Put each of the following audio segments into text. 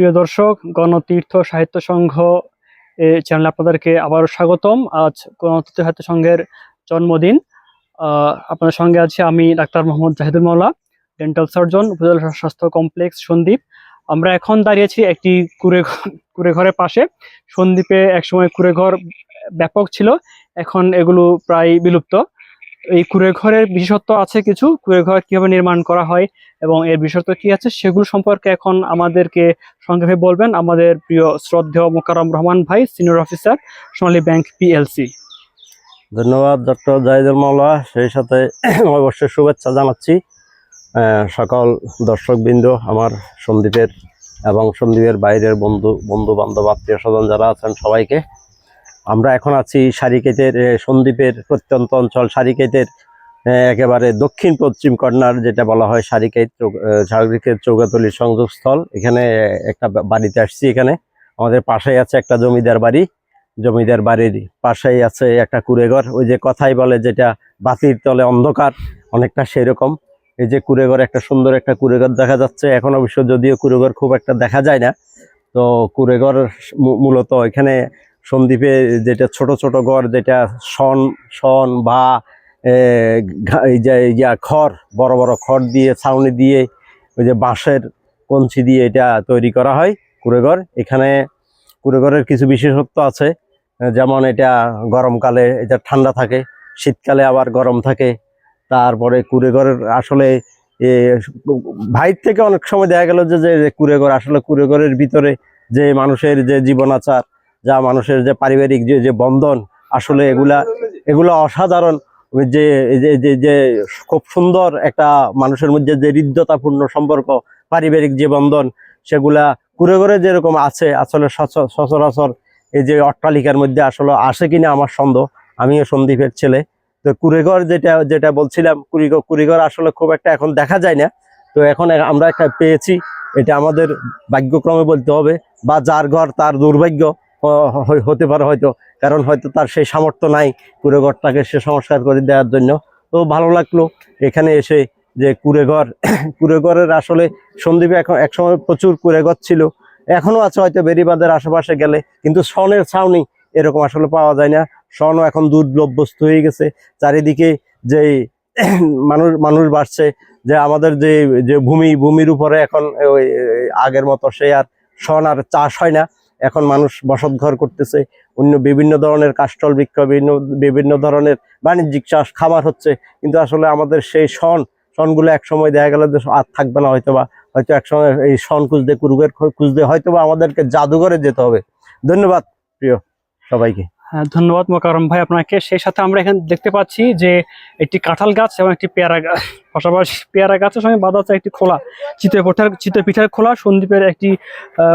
প্রিয় দর্শক গণতীর্থ সাহিত্য সংঘ এই চ্যানেলে আপনাদেরকে আবারও স্বাগতম। আজ গণতীর্থ সাহিত্য সংঘের জন্মদিন। আহ, আপনাদের সঙ্গে আছি আমি ডাক্তার মোহাম্মদ জাহিদুল মাওলা ডেন্টাল সার্জন উপজেলা স্বাস্থ্য কমপ্লেক্স সন্দ্বীপ আমরা এখন দাঁড়িয়েছি একটি কুড়ে ঘরের পাশে। সন্দ্বীপে একসময় কুড়ে ঘর ব্যাপক ছিল এখন এগুলো প্রায় বিলুপ্ত। এই কুড়ে ঘরের বিশেষত্ব আছে কিছু? কুড়ে ঘর কীভাবে নির্মাণ করা হয় এবং এর বিশেষত্ব কি আছে? সেগুলো সম্পর্কে এখন আমাদেরকে সংক্ষেপে বলবেন আমাদের প্রিয় শ্রদ্ধেয় মোকারম রহমান ভাই senior officer Sonali bank PLC ধন্যবাদ ডক্টর জাহিদুল মাওলা। সেই সাথে অবশ্যই শুভেচ্ছা জানাচ্ছি। সকল দর্শকবৃন্দ, আমার সন্দীপের এবং সন্দীপের বাইরের বন্ধু বন্ধু বান্ধব আত্মীয় স্বজন যারা আছেন সবাইকে। আমরা এখন আছি সারিকেতের সন্দ্বীপের প্রত্যন্ত অঞ্চল, সারিকেতের একেবারে দক্ষিণ পশ্চিম কর্নার, যেটা বলা হয় সারিকেত সারিকেত চৌগাতলির সংযোগস্থল। এখানে একটা বাড়িতে আসছি এখানে। আমাদের পাশেই আছে একটা জমিদার বাড়ি। জমিদার বাড়ির পাশেই আছে একটা কুড়েঘর। ওই যে কথাই বলে যেটা বাতির তলে অন্ধকার, অনেকটা সেরকম। এই যে কুড়েঘর, একটা সুন্দর একটা কুড়েঘর দেখা যাচ্ছে। এখন অবশ্য যদিও কুড়েঘর খুব একটা দেখা যায় না, তো কুড়েঘর মূলত এখানে সন্দ্বীপে যেটা ছোট ছোট ঘর যেটা শন শন বা এ, ঘা- এই যে এই যে খড় বড় বড় খড় দিয়ে ছাউনি দিয়ে ওই যে বাঁশের কঞ্চি দিয়ে এটা তৈরি করা হয় কুড়েঘর। এখানে কুড়েঘরের কিছু বিশেষত্ব আছে যেমন এটা গরমকালে এটা ঠান্ডা থাকে শীতকালে আবার গরম থাকে তারপরে কুড়েঘরের আসলে এ, বাইর থেকে অনেক সময় দেখা গেল যে যে কুড়েঘর আসলে কুড়েঘরের ভিতরে যে মানুষের যে জীবনাচার যা মানুষের যে পারিবারিক যে যে বন্ধন, আসলে এগুলা এগুলা অসাধারণ। যে যে যে খুব সুন্দর একটা মানুষের মধ্যে যে হৃদ্যতাপূর্ণ সম্পর্ক, পারিবারিক যে বন্ধন, সেগুলা কুড়ে ঘরে যেরকম আছে, আসলে সচ- সচরাচর এই যে অট্টালিকার মধ্যে আসলে আসে কিনা আমার সন্দেহ। আমিও সন্দীপের ছেলে। তো কুড়েঘর যেটা যেটা বলছিলাম, কুড়িঘর কুড়িঘর আসলে খুব একটা এখন দেখা যায় না। তো এখন আমরা একটা পেয়েছি। এটা আমাদের ভাগ্যক্রমে বলতে হবে, বা যার ঘর তার দুর্ভাগ্য। হতে পারে হয়তো। কারণ হয়তো তার সেই সামর্থ্য নাই কুড়েঘরটাকে সে সংস্কার করে দেওয়ার জন্য। তো ভালো লাগল এখানে এসে যে কুড়েঘর কুড়েঘরের আসলে সন্দীপে এখন একসময় প্রচুর কুড়েঘর ছিল। এখনও আছে হয়তো বেরিবাদের আশেপাশে গেলে। কিন্তু সনের ছাউনি এরকম আসলে পাওয়া যায় না। সনও এখন দুর্লভ বস্তু হয়ে গেছে। চারিদিকে যে মানুষ মানুষ বাড়ছে, যে আমাদের যে যে ভূমি, ভূমির উপরে এখন ওই আগের মতো সে আর সন আর চাষ হয় না। এখন মানুষ বসত ঘর করতেছে, অন্য বিভিন্ন ধরনের কাস্টল বৃক্ষ বিভিন্ন বিভিন্ন ধরনের বাণিজ্যিক চাষ, খামার হচ্ছে, কিন্তু আসলে আমাদের সেই সন সনগুলো এক সময় দেখা গেল আর থাকবে না হয়তো বা হয়তো একসময় এই সন খুঁজতে কুরুগের খুঁজতে হয়তো বা আমাদেরকে জাদুঘরে যেতে হবে। ধন্যবাদ প্রিয় সবাইকে। ধন্যবাদ মোকারম ভাই আপনাকে। সেই সাথে আমরা এখানে দেখতে পাচ্ছি যে একটি কাঁঠাল গাছ এবং একটি পেয়ারা গাছ পাশাপাশি পেয়ারা গাছের সঙ্গে বাঁধা আছে একটি খোলা চিতই পিঠার চিতই পিঠার খোলা। সন্দ্বীপের একটি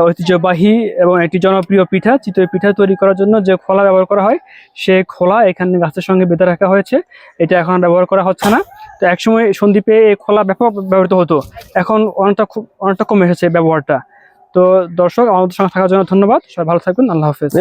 ঐতিহ্যবাহী এবং একটি জনপ্রিয় পিঠা, চিতই পিঠা তৈরি করার জন্য যে খোলা ব্যবহার করা হয়, সে খোলা এখানে গাছের সঙ্গে বেঁধে রাখা হয়েছে। এটা এখন ব্যবহার করা হচ্ছে না। তো একসময় সন্দ্বীপে এই খোলা ব্যাপক ব্যবহৃত হতো। এখন অনেকটা খুব, অনেকটা কমে এসেছে ব্যবহারটা। তো দর্শক, আমাদের সঙ্গে থাকার জন্য ধন্যবাদ। সবাই ভালো থাকবেন। আল্লাহ হাফেজ।